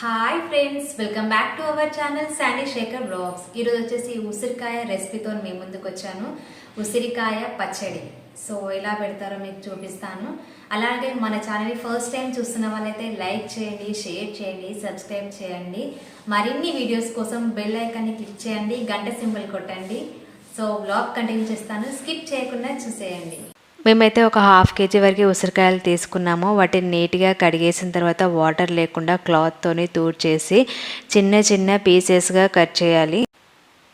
Hi friends welcome back to our channel Sandy Sekhar blogs ఈరోజు వచ్చేసి ఉసిరికాయ రెసిపీతో మీ ముందుకు వచ్చాను. ఉసిరికాయ పచ్చడి. సో ఎలా పెడతారో మీకు చూపిస్తాను. అలాగే మన ఛానల్ని ఫస్ట్ టైం చూస్తున్న వాళ్ళైతే లైక్ చేయండి షేర్ చేయండి సబ్స్క్రైబ్ చేయండి. మరిన్ని వీడియోస్ కోసం బెల్ ఐకాన్ని క్లిక్ చేయండి గంట సింబల్ కొట్టండి. సో బ్లాగ్ కంటిన్యూ చేస్తాను. స్కిప్ చేయకుండా చూసేయండి. మేమైతే ఒక హాఫ్ కేజీ వరకు ఉసిరికాయలు తీసుకున్నాము. వాటిని నీట్గా కడిగేసిన తర్వాత వాటర్ లేకుండా క్లాత్తోని తూర్చేసి చిన్న చిన్న పీసెస్గా కట్ చేయాలి.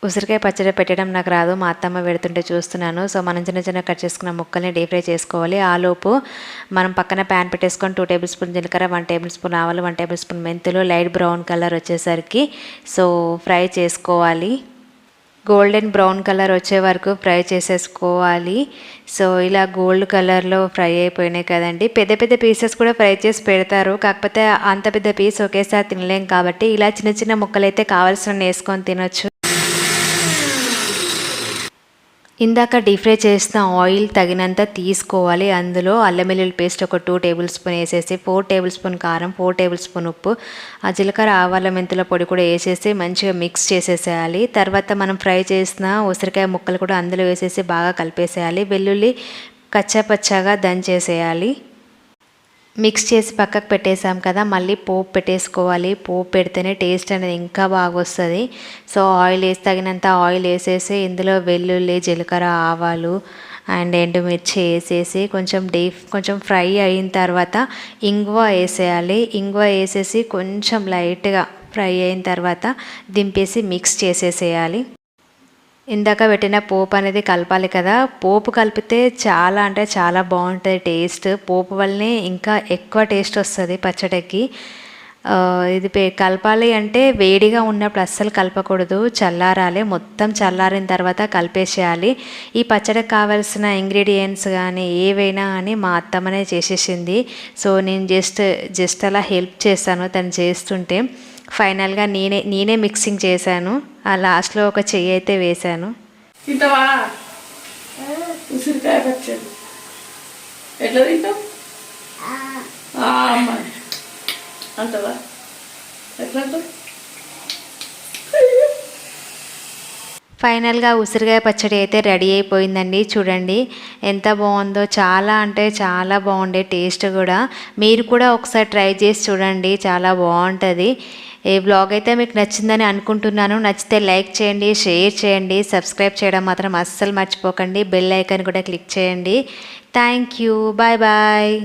ఉసిరికాయ పచ్చడి పెట్టడం నాకు రాదు. మా అత్తమ్మ పెడుతుంటే చూస్తున్నాను. సో మనం చిన్న చిన్న కట్ చేసుకున్న ముక్కల్ని డీప్ ఫ్రై చేసుకోవాలి. ఆలోపు మనం పక్కన ప్యాన్ పెట్టేసుకొని టూ టేబుల్ స్పూన్ జీలకర్ర వన్ టేబుల్ స్పూన్ ఆవాలు వన్ టేబుల్ స్పూన్ మెంతులు లైట్ బ్రౌన్ కలర్ వచ్చేసరికి సో ఫ్రై చేసుకోవాలి. గోల్డెన్ బ్రౌన్ కలర్ వచ్చే వరకు ఫ్రై చేసేసుకోవాలి. సో ఇలా గోల్డ్ కలర్లో ఫ్రై అయిపోయినాయి కదండి. పెద్ద పెద్ద పీసెస్ కూడా ఫ్రై చేసి పెడతారు. కాకపోతే అంత పెద్ద పీస్ ఒకేసారి తినలేం కాబట్టి ఇలా చిన్న చిన్న ముక్కలు అయితే కావాల్సిన వేసుకొని తినొచ్చు. ఇందాక డీప్ ఫ్రై చేసిన ఆయిల్ తగినంత తీసుకోవాలి. అందులో అల్లం వెల్లుల్లి పేస్ట్ ఒక టూ టేబుల్ స్పూన్ వేసేసి ఫోర్ టేబుల్ స్పూన్ కారం ఫోర్ టేబుల్ స్పూన్ ఉప్పు ఆ జీలకర్ర ఆవాల మెంతుల పొడి కూడా వేసేసి మంచిగా మిక్స్ చేసేసేయాలి. తర్వాత మనం ఫ్రై చేసిన ఉసిరికాయ ముక్కలు కూడా అందులో వేసేసి బాగా కలిపేసేయాలి. వెల్లుల్లి కచ్చాపచ్చాగా దంచేసేయాలి. మిక్స్ చేసి పక్కకు పెట్టేసాం కదా మళ్ళీ పోపు పెట్టేసుకోవాలి. పోపు పెడితేనే టేస్ట్ అనేది ఇంకా బాగా వస్తుంది సో ఆయిల్ వేసి తగినంత ఆయిల్ వేసేసి ఇందులో వెల్లుల్లి జీలకర్ర ఆవాలు అండ్ ఎండుమిర్చి వేసేసి కొంచెం డీప్ కొంచెం ఫ్రై అయిన తర్వాత ఇంగువ వేసేయాలి. ఇంగువ వేసేసి కొంచెం లైట్గా ఫ్రై అయిన తర్వాత దింపేసి మిక్స్ చేసేసేయాలి. ఇందాక పెట్టిన పోపు అనేది కలపాలి కదా. పోపు కలిపితే చాలా అంటే చాలా బాగుంటుంది టేస్ట్. పోపు వల్లనే ఇంకా ఎక్కువ టేస్ట్ వస్తుంది పచ్చడికి. ఇది కలపాలి అంటే వేడిగా ఉన్నప్పుడు అస్సలు కలపకూడదు. చల్లారాలి. మొత్తం చల్లారిన తర్వాత కలిపేసేయాలి. ఈ పచ్చడికి కావాల్సిన ఇంగ్రీడియంట్స్ కానీ ఏవైనా అని మా అత్తమ్మనే చేసేసింది. సో నేను జస్ట్ జస్ట్ అలా హెల్ప్ చేస్తాను తను చేస్తుంటే. ఫైనల్గా నేనే నేనే మిక్సింగ్ చేశాను. ఆ లాస్ట్లో ఒక చెయ్యి అయితే వేశాను. ఉసిరికాయ పచ్చడి. ఎట్లా తింటావు? అంటవా ఎట్లా ఫైనల్గా ఉసిరికాయ పచ్చడి అయితే రెడీ అయిపోయిందండి. చూడండి ఎంత బాగుందో. చాలా అంటే చాలా బాగుండే టేస్ట్ కూడా. మీరు కూడా ఒకసారి ట్రై చేసి చూడండి. చాలా బాగుంటుంది. ఈ బ్లాగ్ అయితే మీకు నచ్చిందని అనుకుంటున్నాను. నచ్చితే లైక్ చేయండి షేర్ చేయండి. సబ్స్క్రైబ్ చేయడం మాత్రం అస్సలు మర్చిపోకండి. బెల్ ఐకాన్ కూడా క్లిక్ చేయండి. Thank you bye bye